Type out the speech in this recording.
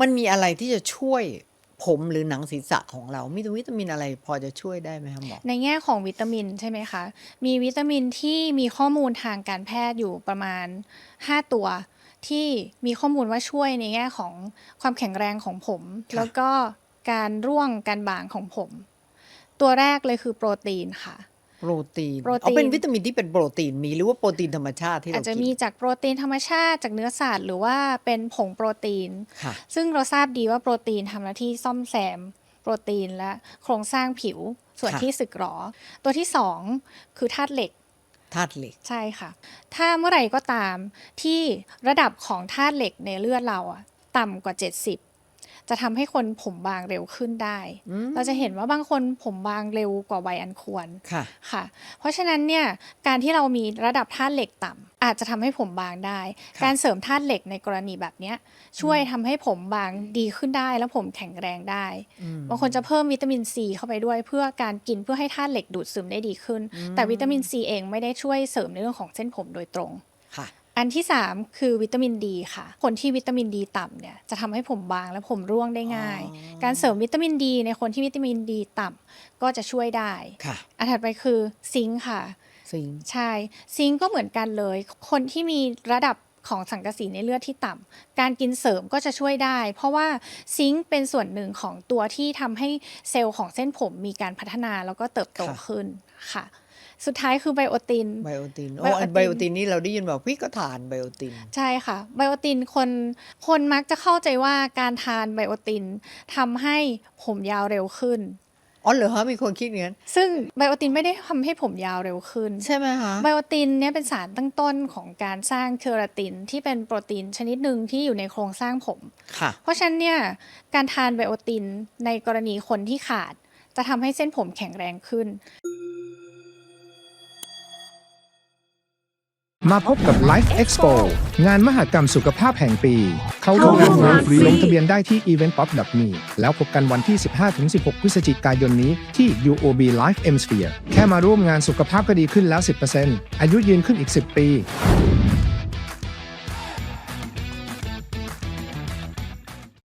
มันมีอะไรที่จะช่วยผมหรือหนังศีรษะของเรา มีวิตามินอะไรพอจะช่วยได้ไหมครับหมอ ในแง่ของวิตามินใช่ไหมคะ มีวิตามินที่มีข้อมูลทางการแพทย์อยู่ประมาณ 5 ตัว ที่มีข้อมูลว่าช่วยในแง่ของความแข็งแรงของผมค่ะแล้วก็การร่วงการบางของผม ตัวแรกเลยคือโปรตีนค่ะ โปรตีนโปรตีน เอาเป็นวิตามินที่เป็นโปรตีนมีหรือว่าโปรตีนธรรมชาติที่อาเราจจะกิมีน จากโปรตีนธรรมชาติจากเนื้อสัตว์หรือว่าเป็นผงโปรตีน ค่ะ ซึ่งเราทราบดีว่าโปรตีนทำหน้าที่ซ่อมแซมโปรตีนและโครงสร้างผิวส่วนค่ะ ที่สึกหรอ ตัวที่สองคือธาตุเหล็ก ธาตุเหล็ก ใช่ค่ะ ถ้าเมื่อไหร่ก็ตามที่ระดับของธาตุเหล็กในเลือดเราอะต่ำกว่า 70 จะทำให้คนผมบางเร็วขึ้นได้อืมเราจะเห็นว่าบางคนผมบางเร็วกว่าวัยอันควรค่ะค่ะ เพราะฉะนั้นเนี่ยการที่เรามีระดับธาตุเหล็กต่ำอาจจะทำให้ผมบางได้ค่ะการเสริมธาตุเหล็กในกรณีแบบเนี้ยช่วยทำให้ผมบางดีขึ้นได้ แล้วผมแข็งแรงได้อืมบางคนจะเพิ่มวิตามินซีเข้าไปด้วย เพื่อการกินเพื่อให้ธาตุเหล็กดูดซึมได้ดีขึ้น แต่วิตามินซีเองไม่ได้ช่วยเสริมในเรื่องของเส้นผมโดยตรงค่ะ อันที่ 3 คือวิตามินดีค่ะ คนที่วิตามินดีต่ำเนี่ยจะทำให้ผมบางและผมร่วงได้ง่ายอ๋อการเสริมวิตามินดีในคนที่วิตามินดีต่ำก็จะช่วยได้ค่ะอันถัดไปคือซิงค์ค่ะซิงค์ใช่ซิงค์ก็เหมือนกันเลย คนที่มีระดับของสังกะสีในเลือดที่ต่ำการกินเสริมก็จะช่วยได้ เพราะว่าซิงค์เป็นส่วนหนึ่งของตัวที่ทำให้เซลล์ของเส้นผมมีการพัฒนาแล้วก็เติบโตขึ้นค่ะ สุดท้ายคือไบโอติน ไบโอตินไบโอ้โอตินไบโอตินนี่เราได้ยินบอกพี่ก็ทานไบโอติน ใช่ค่ะ ไบโอตินคนคนมักจะเข้าใจว่าการทานไบโอตินทำให้ผมยาวเร็วขึ้นอ๋อเหรอฮะมีคนคิดอย่างนั้นซึ่งไบโอตินไม่ได้ทำให้ผมยาวเร็วขึ้น ใช่ไหมคะไบโอตินเนี่ยเป็นสารตั้งต้นของการสร้างเคราตินที่เป็นโปรตีนชนิดหนึ่งที่อยู่ในโครงสร้างผมค่ะ เพราะฉะนั้นเนี่ยการทานไบโอตินในกรณีคนที่ขาด จะทำให้เส้นผมแข็งแรงขึ้น มาพบกับ Life Expo งานมหกรรมสุขภาพแห่งปี เข้าร่วมงานฟรีฟรีลงทะเบียนได้ที่ eventpop.me แล้วพบกันวันที่ 15-16 พฤศจิกายนนี้ที่ UOB Life M Sphere แค่มาร่วมงานสุขภาพก็ดีขึ้นแล้ว 10%อายุยืนขึ้นอีก 10 ปี